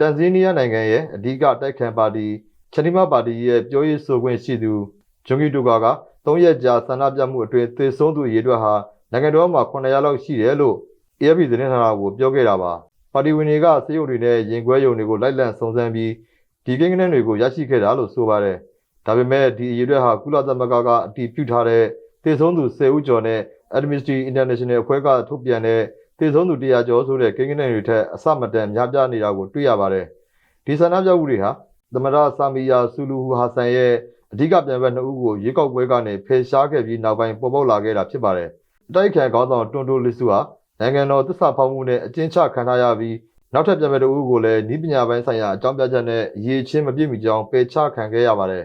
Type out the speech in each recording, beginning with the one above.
တန်ဇီးနီးယားနိုင်ငံရဲ့အဓိကတိုက်ခံပါတီချနီမာပါတီရဲ့ပြောရေးဆိုခွင့်ရှိသူဂျွန်ဂီတိုကာက၃ရက်ကြာဆန္ဒပြမှုအတွင်းသေဆုံးသူအရေအတွက်ဟာနိုင်ငံတော်မှာ900လောက်ရှိတယ်လို့ AFP သတင်းဌာနကိုပြောခဲ့တာပါပါတီဝင်တွေကစေယုတ်တွေနဲ့ရင်ခွဲယုံတွေကိုလိုက်လံစုံစမ်းပြီးဒီကိန်းဂဏန်းတွေကိုရရှိခဲ့တာလို့ဆိုပါတယ်ဒါပေမဲ့ဒီအရေအတွက်ဟာကုလသမဂ္ဂကအတည်ပြုထားတဲ့သေဆုံးသူ10ဦးကျော်နဲ့ Amnesty International အဖွဲ့ကထုတ်ပြန်တဲ့ သေဆုံးသူ100ကျော်ဆိုတဲ့ကိန်းဂဏန်းတွေထက်အဆမတန်များပြားနေတာကိုတွေ့ရပါတယ်ဒီဆန္ဒပြမှုတွေဟာသမရဆာမီယာဆူလူဟူဟာဆန်ရဲ့အဓိကပြန်ဘက်နှစ်ဦးကိုရွေးကောက်ပွဲကနေဖယ်ရှားခဲ့ပြီးနောက်ပိုင်းပေါ်ပေါက်လာခဲ့တာဖြစ်ပါတယ်အတိုက်ခံခေါင်းဆောင်တွန်တိုလစ်စုဟာနိုင်ငံတော်သစ္စာဖောက်မှုနဲ့အကျဉ်းချခံထားရပြီးနောက်ထပ်ပြန်ဘက်တစ်ဦးကိုလည်းဤပညာပိုင်းဆိုင်ရာအကြောင်းပြချက်နဲ့အရေးချင်းမပြည့်မီကြောင်းပယ်ချခံခဲ့ရပါတယ်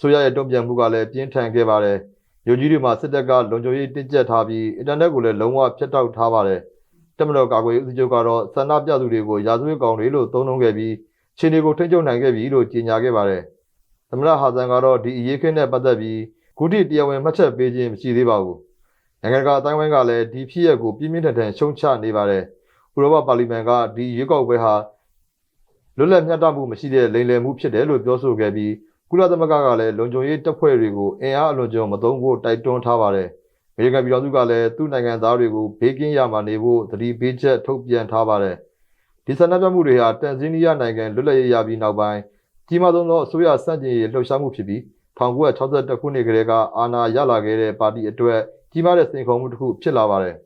ဆိုရရဲ့တုံ့ပြန်မှုကလည်းပြင်းထန်ခဲ့ပါတယ်မြို့ကြီးတွေမှာစစ်တပ်ကလုံခြုံရေးတင်းကျပ်ထားပြီးအင်တာနက်ကိုလည်းလုံးဝဖြတ်တောက်ထားပါတယ် တမတော်ကာကွယ်ရေးဦးစီးချုပ်ကတော့ဆန္ဒပြသူတွေကိုရာဇဝတ်ကောင်တွေလို့သုံးနှုန်းခဲ့ပြီးခြေတွေကိုထိန်းချုပ်နိုင်ခဲ့ပြီလို့ကြေညာခဲ့ပါတယ်သမရဟာဇန်ကတော့ဒီအရေးခင်းနဲ့ပတ်သက်ပြီးကုတိတရားဝင်မှတ်ချက်ပေးခြင်းမရှိသေးပါဘူးနိုင်ငံတကာအတိုင်းဝိုင်းကလည်းဒီဖြစ်ရပ်ကိုပြင်းပြင်းထန်ထန်ရှုံချနေပါတယ်ဥရောပပါလီမန်ကဒီရွေးကောက်ပွဲဟာလွတ်လပ်မျှတမှုမရှိတဲ့လိမ်လည်မှုဖြစ်တယ်လို့ပြောဆိုခဲ့ပြီးကုလသမဂ္ဂကလည်းလုံခြုံရေးတပ်ဖွဲ့တွေကိုအင်အားအလွန်ကျွံမသုံးဖို့တိုက်တွန်းထားပါတယ် အမေရိကန်ပြည်ထောင်စုကလည်းသူ့နိုင်ငံသားတွေကိုဘေးကင်းရမှာနေဖို့သတိပေးချက်ထုတ်ပြန်ထားပါတယ်ဒီဆန္ဒပြမှုတွေဟာတန်ဇီးနီးယားနိုင်ငံလွတ်လပ်ရေးရပြီးနောက်ပိုင်းကြီးမားဆုံးသောအစိုးရစန့်ကျင်ရေးလှုပ်ရှားမှုဖြစ်ပြီး1962ခုနှစ်ကတည်းကအာဏာရလာခဲ့တဲ့ပါတီအတွက်ကြီးမားတဲ့စိန်ခေါ်မှုတစ်ခုဖြစ်လာပါတယ်